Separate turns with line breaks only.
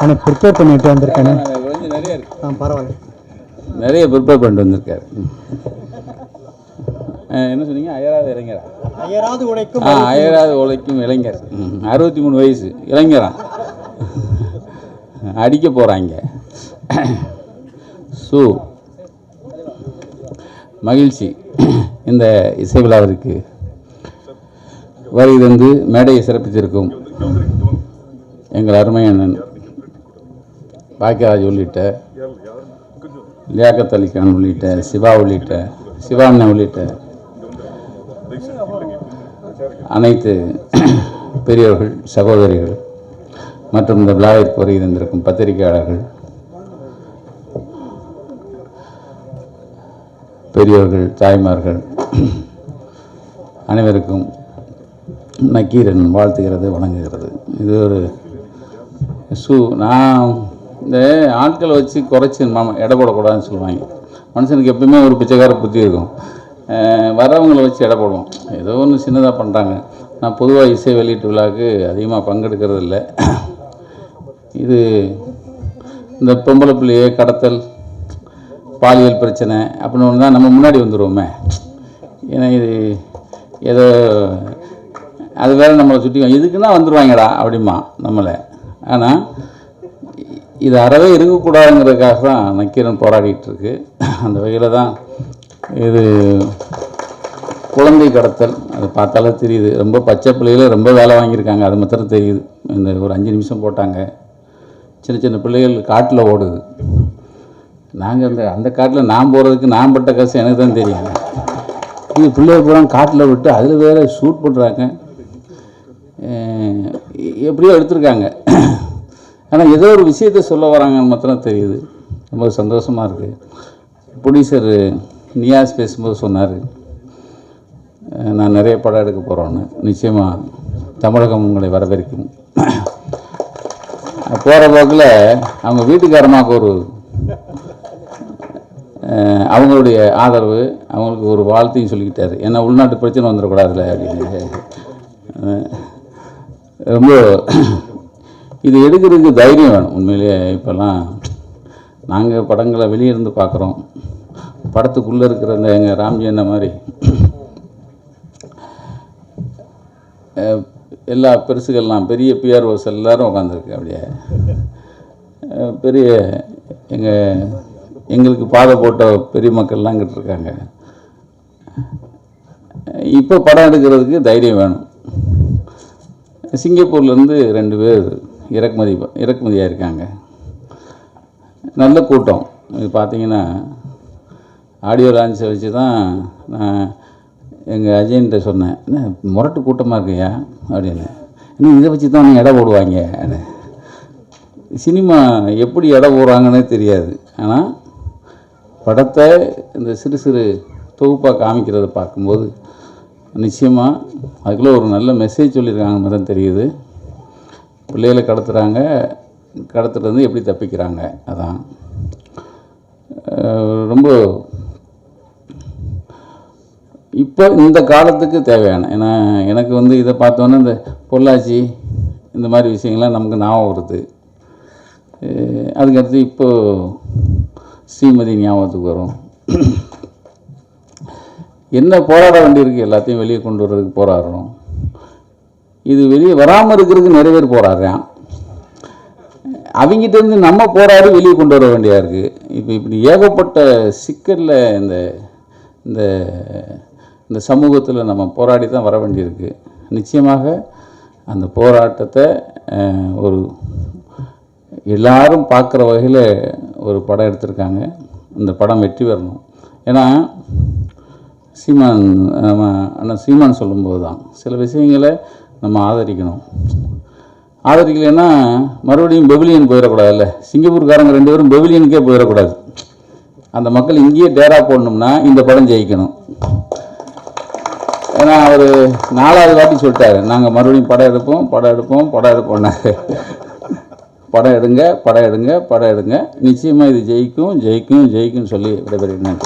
ஆனால் ப்ரிப்பேர் பண்ணிட்டு வந்திருக்கேனே. ஆ பரவாயில்ல.
நிறைய ப்ரிப்பேர் பண்ணிட்டு வந்திருக்காரு. என்ன சொன்னீங்க? அயராத இளைஞரா?
அயராது உழைக்கும்
ஆ அயராத உழைக்கும் இளைஞர். அறுபத்தி மூணு வயசு. இளைஞரா அடிக்க போகிறாங்க சு மகிழ்ச்சி. இந்த இசை விழாவிற்கு வருகை தந்து மேடையை சிறப்பித்திருக்கும் எங்கள் அருமை அண்ணன் பாக்கியராஜ் உள்ளிட்ட லியாக்கத் அலிகான் உள்ளிட்ட சிவா உள்ளிட்ட சிவாண்ணன் உள்ளிட்ட அனைத்து பெரியவர்கள் சகோதரிகள் மற்றும் இந்த விழாவிற்கு வருகை தந்திருக்கும் பத்திரிகையாளர்கள் பெரியவர்கள் தாய்மார்கள் அனைவருக்கும் நக்கீரன் வாழ்த்துகிறது வணங்குகிறது. இது ஒரு சு நான் இந்த ஆட்களை வச்சு குறைச்சி மாமா எடை போடக்கூடாதுன்னு சொல்லுவாங்க. மனுஷனுக்கு எப்பவுமே ஒரு பிச்சைக்கார புத்தி இருக்கும். அஹ் வர்றவங்களை வச்சு எடை போடுவோம். ஏதோ ஒன்று சின்னதாக பண்ணுறாங்க நான் பொதுவாக இசை வெளியீட்டு விழாவுக்கு அதிகமாக பங்கெடுக்கிறது இல்லை இது இந்த பொம்பளை பிள்ளையே கடத்தல் பாலியல் பிரச்சனை அப்படின்னு ஒன்று தான் நம்ம முன்னாடி வந்துடுவோமே ஏன்னா இது ஏதோ அது வேறு நம்மளை சுற்றி இதுக்குன்னா வந்துடுவாங்கடா அப்படிமா நம்மளை. ஆனால் இது அறவே இருக்கக்கூடாதுங்கிறதுக்காக தான் நக்கீரன் போராடிட்டு இருக்கு அந்த வகையில் தான் இது குழந்தை கடத்தல் அது பார்த்தாலே தெரியுது. ரொம்ப பச்சை பிள்ளைகள ரொம்ப வேலை வாங்கியிருக்காங்க அது மாத்திரம் தெரியுது. இந்த ஒரு அஞ்சு நிமிஷம் போட்டாங்க. சின்ன சின்ன பிள்ளைகள் காட்டில் ஓடுது. நாங்கள் அந்த அந்த காட்டில் நான் போகிறதுக்கு நான் பட்ட கஷ்டம் எனக்கு தான் தெரியும். இது பிள்ளைகள் பூரா காட்டில் விட்டு அதில் வேற ஷூட் பண்ணுறாங்க எப்படியோ எடுத்திருக்காங்க. ஆனால் ஏதோ ஒரு விஷயத்தை சொல்ல வராங்கன்னு மாத்திரம் தெரியுது. ரொம்ப சந்தோஷமாக இருக்குது ப்ரொடியூசர் நியாஸ் பேசும்போது சொன்னார் நான் நிறைய படம் எடுக்க போகிறோன்னு நிச்சயமாக தமிழகம் உங்களை வரவேற்கும். போகிற போக்கில் அவங்க வீட்டுக்காரமாக்கு ஒரு அவங்களுடைய ஆதரவு அவங்களுக்கு ஒரு வாழ்த்தையும் சொல்லிக்கிட்டார். ஏன்னா உள்நாட்டு பிரச்சனை வந்துடக்கூடாதுல்ல அப்படின்னு. ரொம்ப இது எடுக்கிறதுக்கு தைரியம் வேணும்? உண்மையிலேயே இப்போல்லாம் நாங்கள் படங்களை வெளியே இருந்து பார்க்குறோம். படத்துக்குள்ளே இருக்கிற இந்த எங்கள் ராம்ஜி என்ன மாதிரி எல்லா பெருசுகள்லாம் பெரிய பிஆர்ஓஸ் எல்லாரும் உட்காந்துருக்கு அப்படியே. பெரிய எங்கள் எங்களுக்கு பாதை போட்ட பெரிய மக்கள்லாம் இங்கிட்டு இருக்காங்க. இப்போ படம் எடுக்கிறதுக்கு தைரியம் வேணும். சிங்கப்பூர்லேருந்து ரெண்டு பேர் இறக்குமதி இறக்குமதியாக இருக்காங்க நல்ல கூட்டம். இது பார்த்தீங்கன்னா ஆடியோ லான்ச்சை வச்சு தான் நான் எங்கள் அஜயன்ட்ட சொன்னேன். என்ன முரட்டு கூட்டமாக இருக்கையா? அப்படின்னு. இன்னும் இதை வச்சு தான் நீ போடுவாங்க? சினிமா எப்படி இடம் போடுறாங்கன்னே தெரியாது. ஆனால் படத்தை இந்த சிறு சிறு தொகுப்பாக காமிக்கிறத பார்க்கும்போது நிச்சயமாக அதுக்குள்ளே ஒரு நல்ல மெசேஜ் சொல்லியிருக்காங்க மாதிரி தான் தெரியுது. பிள்ளைகளை கடத்துகிறாங்க கடத்துலேருந்து எப்படி தப்பிக்கிறாங்க? அதான். ரொம்ப இப்போ இந்த காலத்துக்கு தேவையான ஏன்னா எனக்கு வந்து இதை பார்த்தோன்னே இந்த பொள்ளாச்சி இந்த மாதிரி விஷயங்கள்லாம் நமக்கு ஞாபகம் வருது. அதுக்கடுத்து இப்போது ஸ்ரீமதி ஞாபகத்துக்கு வரும். என்ன போராட வேண்டியிருக்கு? எல்லாத்தையும் வெளியே கொண்டு வர்றதுக்கு போராடுறோம். இது வெளியே வராமல் இருக்கிறதுக்கு நிறைய பேர் போராடுறான் அவங்கிட்டேருந்து நம்ம போராடி வெளியே கொண்டு வர வேண்டியதாக இருக்குது இப்போ இப்படி ஏகப்பட்ட சிக்கலில் இந்த இந்த இந்த சமூகத்தில் நம்ம போராடி தான் வர வேண்டியிருக்கு. நிச்சயமாக அந்த போராட்டத்தை ஒரு எல்லாரும் பார்க்குற வகையில் ஒரு படம் எடுத்திருக்காங்க. இந்த படம் வெற்றி பெறணும். ஏன்னா சீமான் நம்ம அண்ணன் சீமான் சொல்லும்போது தான் சில விஷயங்களை நம்ம ஆதரிக்கணும். ஆதரிக்கலைன்னா மறுபடியும் பெவிலியன் போயிடக்கூடாதுல்ல? சிங்கப்பூர்காரங்க ரெண்டு பேரும் பெவிலியனுக்கே போயிடக்கூடாது. அந்த மக்கள் இங்கேயே டேரா போடணும்னா இந்த படம் ஜெயிக்கணும். ஏன்னா அவர் நாலாவது வாட்டி சொல்லிட்டாரு. நாங்கள் மறுபடியும் படம் எடுப்போம் படம் எடுப்போம் படம் எடுப்போம்னாரு. படம் எடுங்க படம் எடுங்க படம் எடுங்க. நிச்சயமாக இது ஜெயிக்கும் ஜெயிக்கும் ஜெயிக்கும்னு சொல்லி விடைபெறுகிறேன்.